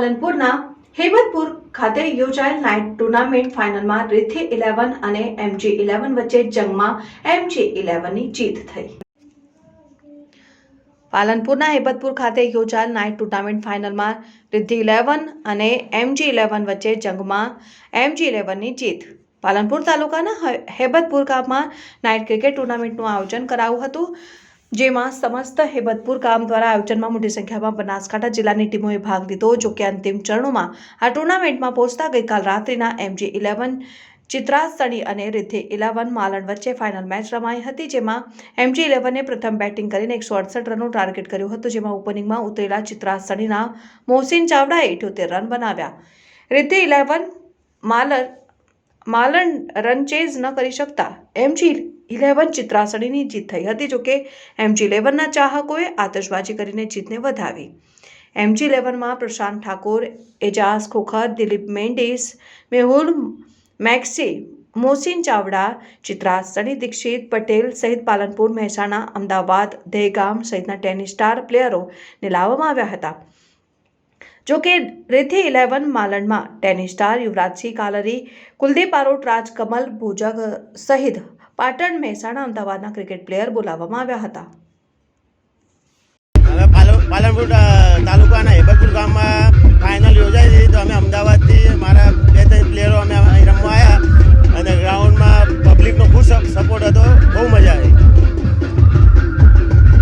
પાલનપુરના હેમતપુર ખાતે યોજાયેલ night tournament ફાઇનલમાં રીથી ઇલેવન અને એમજી ઇલેવન વચ્ચે જંગમાં એમજી ઇલેવનની જીત થઈ. પાલનપુરના હેબતપુર ખાતે યોજાયેલ નાઇટ ટુર્નામેન્ટ ફાઇનલમાં રિદ્ધિ ઇલેવન અને એમજી ઇલેવન વચ્ચે જંગમાં એમજી ઇલેવનની જીત. પાલનપુર તાલુકાના હેબતપુર ગામમાં નાઇટ ક્રિકેટ ટુર્નામેન્ટનું આયોજન કરાયું હતું. જેમાં સમસ્ત હેબતપુર ગામ દ્વારા આયોજનમાં મોટી સંખ્યામાં બનાસકાંઠા જિલ્લાની ટીમોએ ભાગ લીધો, જો કે અંતિમ ચરણોમાં આ ટુર્નામેન્ટમાં પહોંચતા ગઈકાલ રાત્રિના એમજી ઇલેવન ચિત્રાસણી અને રિદ્ધિ ઇલેવન માલણ વચ્ચે ફાઇનલ મેચ રમાઈ હતી, જેમાં એમજી ઇલેવને પ્રથમ બેટિંગ કરીને એકસો અડસઠ રનનું ટાર્ગેટ કર્યું હતું, જેમાં ઓપનિંગમાં ઉતરેલા ચિત્રાસણીના મોહસિન ચાવડાએ ઇઠ્યોતેર રન બનાવ્યા. રિદ્ધિ ઇલેવન માલર માલણ રન ચેઝ ન કરી શકતા એમજી ઇલેવન ચિત્રાસણીની જીત થઈ હતી જોકે એમજી ઇલેવનના ચાહકોએ આતશબાજી કરીને જીતને વધાવી. એમજી ઇલેવનમાં પ્રશાંત ઠાકોર, એજાઝ ખોખર, દિલીપ મેન્ડિસ મેહુલ મેક્સી, મોહસિન ચાવડા ચિત્રા સની દીક્ષિત પટેલ સહિત પાલનપુર, મહેસાણા, અમદાવાદ, દહેગામ સહિતના ટેનિસ સ્ટાર પ્લેયરોને લાવવામાં આવ્યા હતા. જો કે રેથી ઇલેવન માલણમાં ટેનિસ સ્ટાર યુવરાજસિંહ કાલરી કુલદીપ આરોટ રાજ કમલ ભોજક સહિત પાટણ, મહેસાણા, અમદાવાદના ક્રિકેટ પ્લેયર બોલાવવામાં આવ્યા હતા. પાલનપુર